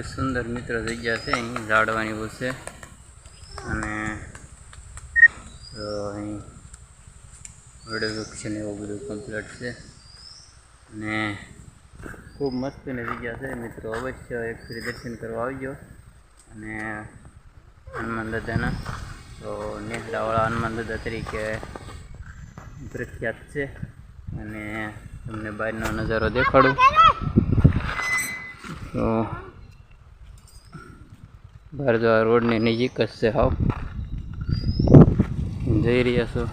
જ સુંદર મિત્ર જગ્યા છે. અહીં ઝાડવાની એવું છે. અને અહીં વડવૃક્ષ ને એવું બધું કમ્પ્લીટ છે. અને ખૂબ મસ્તીની જગ્યા છે મિત્રો. અવશ્ય એક ફરી દર્શન કરવા આવજો. અને હનુમાન દાદાના, તો નેહડાવાળા હનુમાન દાદા તરીકે પ્રખ્યાત છે. અને તમને બહારનો નજારો દેખાડું. તો આ રોડની નજીક જ છે હાવ જઈ રહ્યા છો.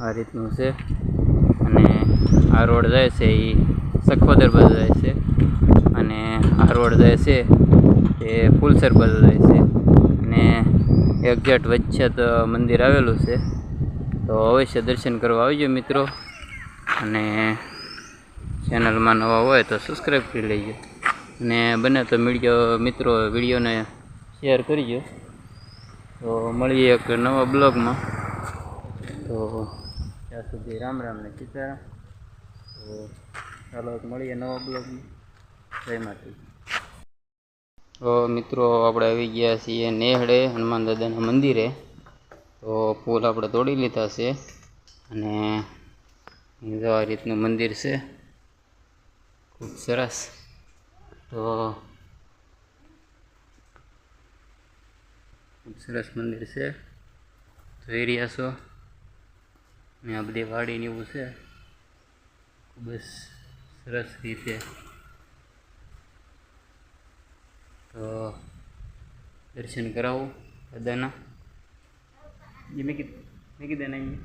આ રીતનું છે. અને આ રોડ જાય છે એ સખોદર બાજુ જાય છે. અને આ રોડ જાય છે, એ ફૂલસર બાજુ જાય છે. અને એક્ઝેક્ટ વચ્ચે તો મંદિર આવેલું છે. તો અવશ્ય દર્શન કરવા આવજો, મિત્રો. અને ચેનલમાં નવા હોય તો સબસ્ક્રાઈબ કરી લેજો. અને બને તો મીડિયો મિત્રો, વિડીયોને શેર કરજો તો મળીએ એક નવા બ્લોગમાં. તો ત્યાં સુધી રામ રામ ને તો ચાલો મળીએ નવા બ્લોગમાં. જય તો મિત્રો આપણે આવી ગયા છીએ નેહડે હનુમાન દાદાના મંદિરે. તો ફૂલ આપણે તોડી લીધા છે. અને જો રીતનું મંદિર છે. ખૂબ સરસ. તો સરસ મંદિર છે. જોઈ રહ્યા છો. ને આ બધી વાડીને એવું છે. ખૂબ જ સરસ રીતે. તો દર્શન કરાવું બધાના. એ મેં કીધું મેં કીધું નહીં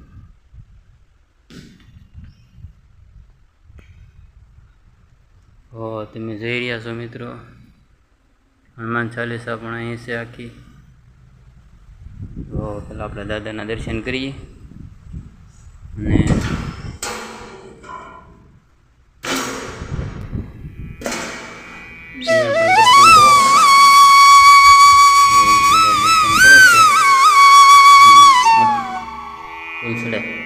હો તમે જઈ રહ્યા છો મિત્રો. હનુમાન ચાલીસા પણ અહીં છે આખી. તો આપણા દાદાના દર્શન કરીએ અને દર્શન કરો છો.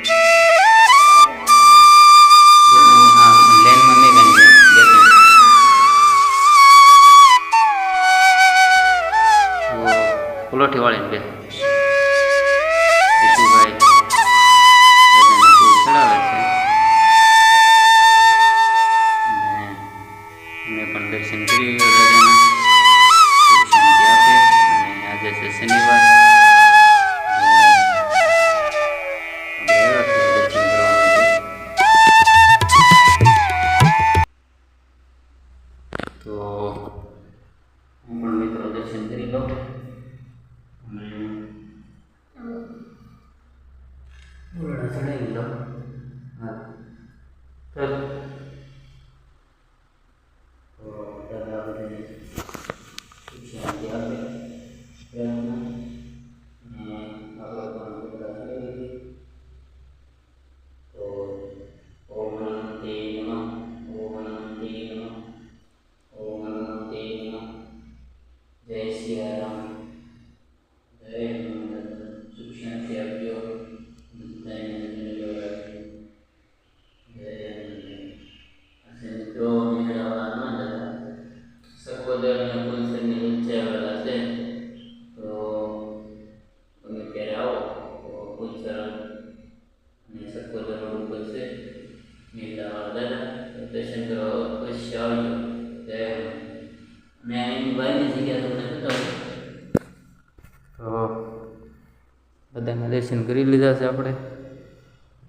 બધાના દર્શન કરી લીધા છે આપણે.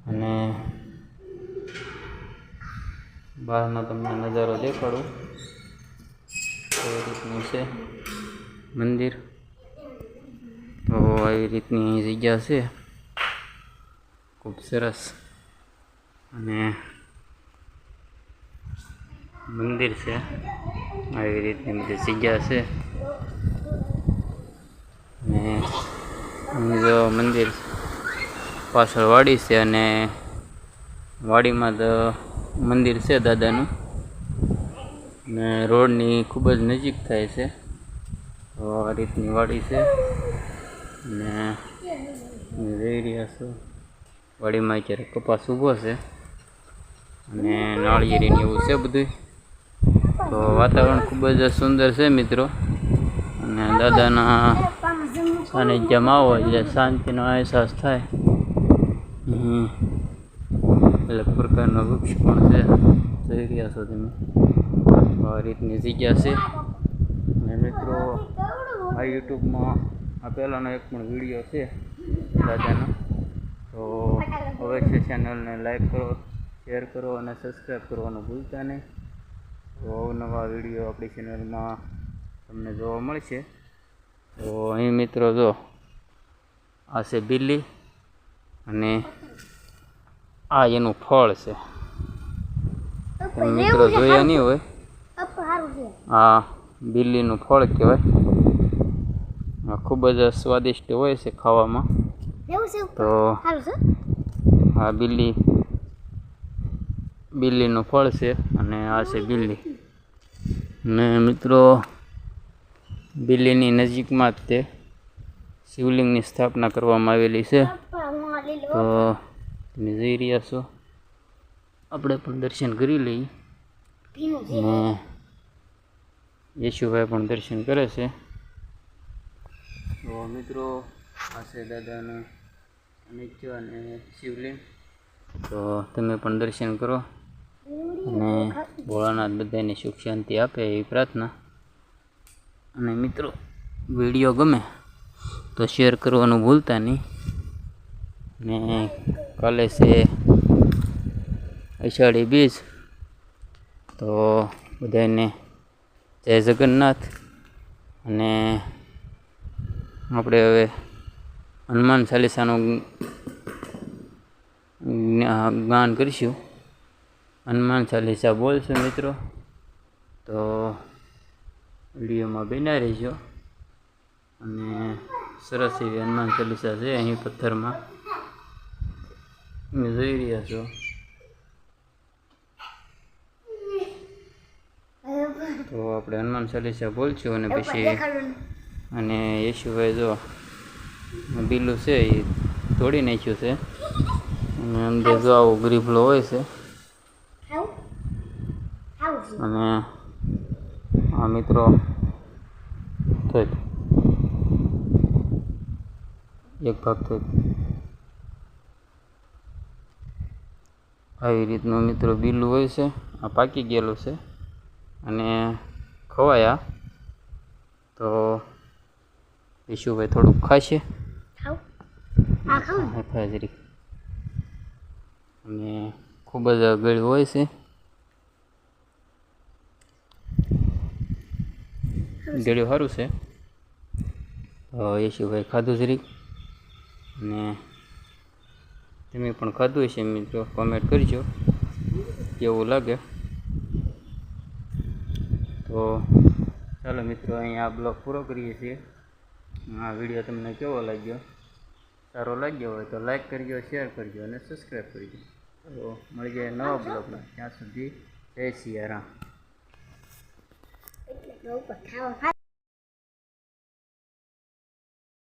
અને બહારનો તમને નજારો દેખાડું. એવી રીતનું છે મંદિર? તો આવી રીતની જગ્યા છે. ખૂબ સરસ. અને મંદિર છે. આવી રીતની બધી જગ્યા છે. અહીં જો મંદિર પાછળ વાડી છે અને વાડીમાં તો મંદિર છે દાદાનું. ને રોડની ખૂબ જ નજીક થાય છે. તો આ રીતની વાડી છે. ને જઈ રહ્યા છો. વાડીમાં અત્યારે કપાસ ઊભો છે. અને નાળિયેરીને એવું છે બધું તો વાતાવરણ ખૂબ જ સુંદર છે મિત્રો. અને દાદાના સાનિધ્યમાં આવો એટલે શાંતિનો અહેસાસ થાય. એટલે પ્રકારનો વૃક્ષ પણ છે જોઈ રહ્યા છો તમે. આ રીતની જગ્યા છે. અને મિત્રો, આ યુટ્યુબમાં આ પહેલાંનો એક પણ વીડિયો છે દાદાનો. તો અવશ્ય ચેનલને લાઈક કરો શેર કરો અને સબસ્ક્રાઈબ કરવાનું ભૂલતા નહીં. તો નવા વીડિયો આપણી ચેનલમાં તમને જોવા મળશે. તો અહીં મિત્રો જો આ છે બિલ્લી અને આ એનું ફળ છે. મિત્રો જોયા નહીં હોય. આ બિલ્લીનું ફળ કહેવાય. આ ખૂબ જ સ્વાદિષ્ટ હોય છે ખાવામાં. તો આ બિલ્લી બિલ્લીનું ફળ છે અને આ છે બિલ્લી ને મિત્રો બિલ્લીની નજીકમાં જ તે શિવલિંગની સ્થાપના કરવામાં આવેલી છે. તો તમે જઈ રહ્યા છો. આપણે પણ દર્શન કરી લઈએ. ને યેશુભાઈ પણ દર્શન કરે છે. તો મિત્રો, આ છે દાદાનું નિત્ય અને શિવલિંગ. તો તમે પણ દર્શન કરો. અને ભોળાનાથ બધાને સુખ શાંતિ આપે એવી પ્રાર્થના. અને મિત્રો, વીડિયો ગમે તો શેર કરવાનું ભૂલતા નહીં. ને કાલે છે અષાઢી બીજ. તો બધાને જય જગન્નાથ. અને આપણે હવે હનુમાન ચાલીસાનું જ્ઞા- ગાન કરીશું. હનુમાન ચાલીસા બોલશું મિત્રો. તો વિડીયોમાં બન્યા રહેજો. અને સરસ એવી હનુમાન ચાલીસા છે અહીં પથ્થરમાં. તમે જોઈ રહ્યા છો. તો આપણે હનુમાન ચાલીસા બોલશું અને પછી અને યેશુભાઈ જો બીલું છે એ તોડી નાખ્યું છે. અને અંદર જો આવો ગરીબલો હોય છે. અને આ મિત્રો થઈ એક ભાગ થઈ આવી રીતનું મિત્રો બીલું હોય છે આ પાકી ગયેલું છે અને ખવાયા. તો વિશુભાઈ થોડુંક ખાશે. હાજરી. અને ખૂબ જ ગળ્યું હોય છે. ગળ્યું સારું છે. એ સિવાય ખાધું જરીક અને તમે પણ ખાધું હશે મિત્રો કોમેન્ટ કરજો, કેવું લાગે? તો ચાલો મિત્રો, અહીંયા આ બ્લોગ પૂરો કરીએ છીએ. આ વીડિયો તમને કેવો લાગ્યો? સારો લાગ્યો હોય તો લાઈક કરજો શેર કરજો અને સબસ્ક્રાઈબ કરજો. તો મળી જાય નવા બ્લોગમાં ત્યાં સુધી જય સિયારામ. 如果 thể.